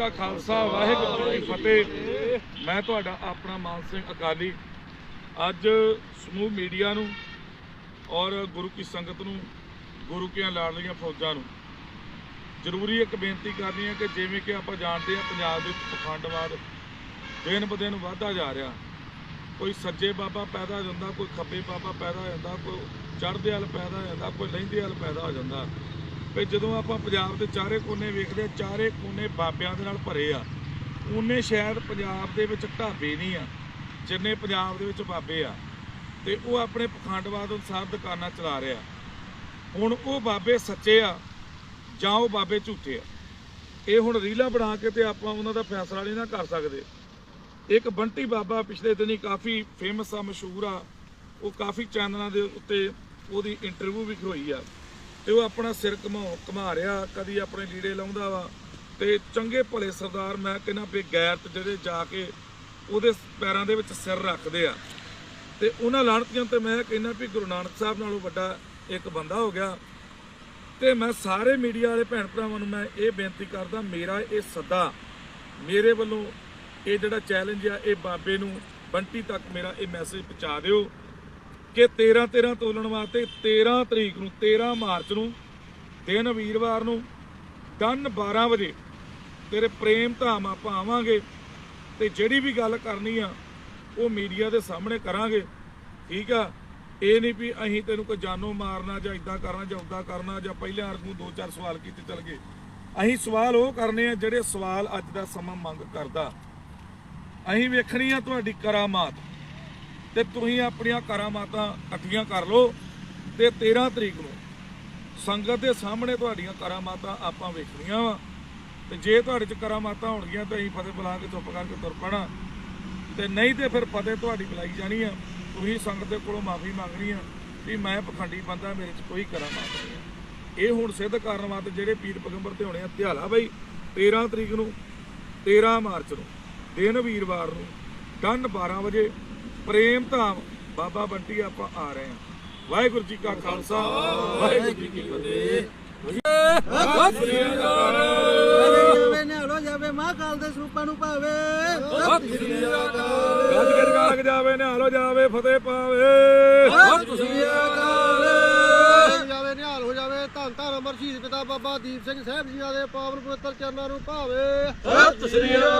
ਕਾ ਖਾਲਸਾ, ਵਾਹਿਗੁਰੂ ਜੀ ਫਤਿਹ। ਮੈਂ ਤੁਹਾਡਾ ਆਪਣਾ ਮਾਨ ਸਿੰਘ ਅਕਾਲੀ। ਅੱਜ ਸਮੂਹ ਮੀਡੀਆ ਨੂੰ ਔਰ ਗੁਰੂ ਕੀ ਸੰਗਤ ਨੂੰ, ਗੁਰੂ ਕੀਆਂ ਲਾਡਲੀਆਂ ਫੌਜਾਂ ਨੂੰ ਜ਼ਰੂਰੀ ਇੱਕ ਬੇਨਤੀ ਕਰਨੀ ਹੈ ਕਿ ਜਿਵੇਂ ਕਿ ਆਪਾਂ ਜਾਣਦੇ ਹਾਂ ਪੰਜਾਬ ਵਿੱਚ ਪਖੰਡਵਾਦ ਦਿਨ ਬ ਦਿਨ ਵਧਦਾ ਜਾ ਰਿਹਾ। ਕੋਈ ਸੱਜੇ ਬਾਬਾ ਪੈਦਾ ਹੋ ਜਾਂਦਾ, ਕੋਈ ਖੱਬੇ ਬਾਬਾ ਪੈਦਾ ਹੋ ਜਾਂਦਾ, ਕੋਈ ਚੜ੍ਹਦੇ ਵਾਲ ਪੈਦਾ ਹੋ ਜਾਂਦਾ, ਕੋਈ ਲਹਿੰਦੇ ਵਾਲ ਪੈਦਾ ਹੋ ਜਾਂਦਾ। ਵੀ ਜਦੋਂ ਆਪਾਂ ਪੰਜਾਬ ਦੇ ਚਾਰੇ ਕੋਨੇ ਵੇਖਦੇ ਹਾਂ, ਚਾਰੇ ਕੋਨੇ ਬਾਬਿਆਂ ਦੇ ਨਾਲ ਭਰੇ ਆ ਉਹਨੇ ਸ਼ਾਇਦ ਪੰਜਾਬ ਦੇ ਵਿੱਚ ਢਾਬੇ ਨਹੀਂ ਆ ਜਿੰਨੇ ਪੰਜਾਬ ਦੇ ਵਿੱਚ ਬਾਬੇ ਆ। ਤੇ ਉਹ ਆਪਣੇ ਪਖੰਡਵਾਦ ਅਨੁਸਾਰ ਦੁਕਾਨਾਂ ਚਲਾ ਰਿਹਾ। ਹੁਣ ਉਹ ਬਾਬੇ ਸੱਚੇ ਆ ਜਾਂ ਉਹ ਬਾਬੇ ਝੂਠੇ ਆ? ਇਹ ਹੁਣ ਰੀਲਾਂ ਬਣਾ ਕੇ ਤੇ ਆਪਾਂ ਉਹਨਾਂ ਦਾ ਫੈਸਲਾ ਨਹੀਂ ਨਾ ਕਰ ਸਕਦੇ। ਇੱਕ ਬੰਟੀ ਬਾਬਾ ਪਿਛਲੇ ਦਿਨੀ ਕਾਫੀ ਫੇਮਸ ਆ ਮਸ਼ਹੂਰ ਆ। ਉਹ ਕਾਫੀ ਚੈਨਲਾਂ ਦੇ ਉੱਤੇ ਉਹਦੀ ਇੰਟਰਵਿਊ ਵੀ ਹੋਈ ਆ। ਤੇ ਉਹ ਆਪਣਾ ਸਿਰ ਘਮਾ ਘਮਾ ਰਿਹਾ, ਕਦੀ ਆਪਣੇ ਲੀੜੇ ਲਾਉਂਦਾ ਵਾ। ਤੇ ਚੰਗੇ ਭਲੇ ਸਰਦਾਰ ਮੈਂ ਕਹਿੰਦਾ ਵੀ ਬੇਗੈਰਤ ਜਿਹੜੇ ਜਾ ਕੇ ਉਹਦੇ ਪੈਰਾਂ ਦੇ ਵਿੱਚ ਸਿਰ ਰੱਖਦੇ ਆ। ਤੇ ਉਹਨਾਂ ਲਾਣਤੀਆਂ ਤੇ ਮੈਂ ਕਹਿੰਦਾ ਵੀ ਗੁਰੂ ਨਾਨਕ ਸਾਹਿਬ ਨਾਲੋਂ ਵੱਡਾ ਇੱਕ ਬੰਦਾ ਹੋ ਗਿਆ। ਤੇ ਮੈਂ ਸਾਰੇ ਮੀਡੀਆ ਵਾਲੇ ਭੈਣ ਭਰਾਵਾਂ ਨੂੰ ਮੈਂ ਇਹ ਬੇਨਤੀ ਕਰਦਾ, ਮੇਰਾ ਇਹ ਸੱਦਾ, ਮੇਰੇ ਵੱਲੋਂ ਇਹ ਜਿਹੜਾ ਚੈਲੰਜ ਆ, ਇਹ ਬਾਬੇ ਨੂੰ ਬੰਟੀ ਤੱਕ ਮੇਰਾ ਇਹ ਮੈਸੇਜ ਪਹੁੰਚਾ ਦਿਓ। ਕਿ 13 13 ਤੋਲਣ ਵਾਸਤੇ 13 ਤਰੀਕ ਨੂੰ 13 ਮਾਰਚ ਨੂੰ, ਦਿਨ ਵੀਰਵਾਰ ਨੂੰ, ਦਨ 12 ਵਜੇ ਤੇਰੇ ਪ੍ਰੇਮ ਧਾਮ ਆਪਾਂ ਆਵਾਂਗੇ ਤੇ ਜਿਹੜੀ ਵੀ ਗੱਲ ਕਰਨੀ ਆ, ਉਹ ਮੀਡੀਆ ਦੇ ਸਾਹਮਣੇ ਕਰਾਂਗੇ। ਠੀਕ ਆ? ਇਹ ਨਹੀਂ ਵੀ ਅਸੀਂ ਤੈਨੂੰ ਕੋਈ ਜਾਨੋਂ ਮਾਰਨਾ ਜਾਂ ਇਦਾਂ ਕਰਨਾ ਜਾਂ ਉਦਾਂ ਕਰਨਾ ਜਾਂ ਪਹਿਲੇ ਹਰ ਨੂੰ ਦੋ ਚਾਰ ਸਵਾਲ ਕੀਤੇ ਚੱਲ ਗਏ। ਅਸੀਂ ਸਵਾਲ ਉਹ ਕਰਨੇ ਆ ਜਿਹੜੇ ਸਵਾਲ ਅੱਜ ਦਾ ਸਮਾਂ ਮੰਗ ਕਰਦਾ। ਅਸੀਂ ਵੇਖਣੀ ਆ ਤੁਹਾਡੀ ਕਰਾਮਾਤ। ਤੇ ਤੁਸੀਂ ਆਪਣੀਆਂ ਕਰਾਮਾਤਾਂ ਇਕੱਠੀਆਂ ਕਰ ਲਓ ਤੇ 13 ਤਰੀਕ ਨੂੰ ਸੰਗਤ ਦੇ ਸਾਹਮਣੇ ਤੁਹਾਡੀਆਂ ਕਰਾਮਾਤਾਂ ਆਪਾਂ ਵੇਖਣੀਆਂ ਵਾ। ਤੇ ਜੇ ਤੁਹਾਡੇ ਚ ਕਰਾਮਾਤਾਂ ਹੋਣਗੀਆਂ ਤਾਂ ਅਸੀਂ ਫਤਿਹ ਬੁਲਾ ਕੇ ਚੁੱਪ ਕਰਕੇ ਤੁਰ ਪਣਾ। ਤੇ ਨਹੀਂ ਤੇ ਫਿਰ ਫਤਿਹ ਤੁਹਾਡੀ ਬੁਲਾਈ ਜਾਣੀ ਆ। ਤੁਸੀਂ ਸੰਗਤ ਦੇ ਕੋਲੋਂ ਮਾਫੀ ਮੰਗਣੀ ਆ ਵੀ ਮੈਂ ਪਖੰਡੀ ਬੰਦਾ, ਮੇਰੇ ਚ ਕੋਈ ਕਰਾਮਾਤ ਨਹੀਂ ਇਹ ਹੁਣ ਸਿੱਧ ਕਰਨ ਵਾਸਤੇ ਜਿਹੜੇ ਪੀਰ ਪਗੰਬਰ ਤੇ ਹੋਣੇ ਆ, ਧਿਆਲਾ ਬਾਈ 13 ਤਰੀਕ ਨੂੰ 13 ਮਾਰਚ ਨੂੰ, ਦਿਨ ਵੀਰਵਾਰ ਨੂੰ, ਡਨ 12 ਵਜੇ ਪ੍ਰੇਮ ਧਾਮ ਬਾਬਾ ਬੰਟੀ ਆਪਾਂ ਆ ਰਹੇ ਹਾਂ। ਵਾਹਿਗੁਰੂ ਜੀ ਕਾ ਖਾਲਸਾ, ਵਾਹਿਗੁਰੂ ਜੀ ਕੀ ਫਤਿਹ। ਜਾਵੇ ਨਿਹਾਲੋ ਜਾਵੇ ਮਹਾਕਾਲ ਦੇ ਸਰੂਪਾਂ ਨੂੰ ਭਾਵੇ ਗੱਜ ਗੱਜ ਗਾਲਕ ਜਾਵੇ ਨਿਹਾਲੋ ਜਾਵੇ ਫਤਿਹ ਪਾਵੇ ਜਾਵੇ ਨਿਹਾਲ ਹੋ ਜਾਵੇ ਧੰਨ ਧੰਨ ਅਮਰ ਸ਼ਹੀਦ ਪਿਤਾ ਬਾਬਾ ਦੀਪ ਸਿੰਘ ਸਾਹਿਬ ਜੀ ਦੇ ਪਾਵਨ ਪਵਿੱਤਰ ਚਰਨਾਂ ਨੂੰ ਭਾਵੇ ਸਤਿ ਸ੍ਰੀ ਅਕਾਲ।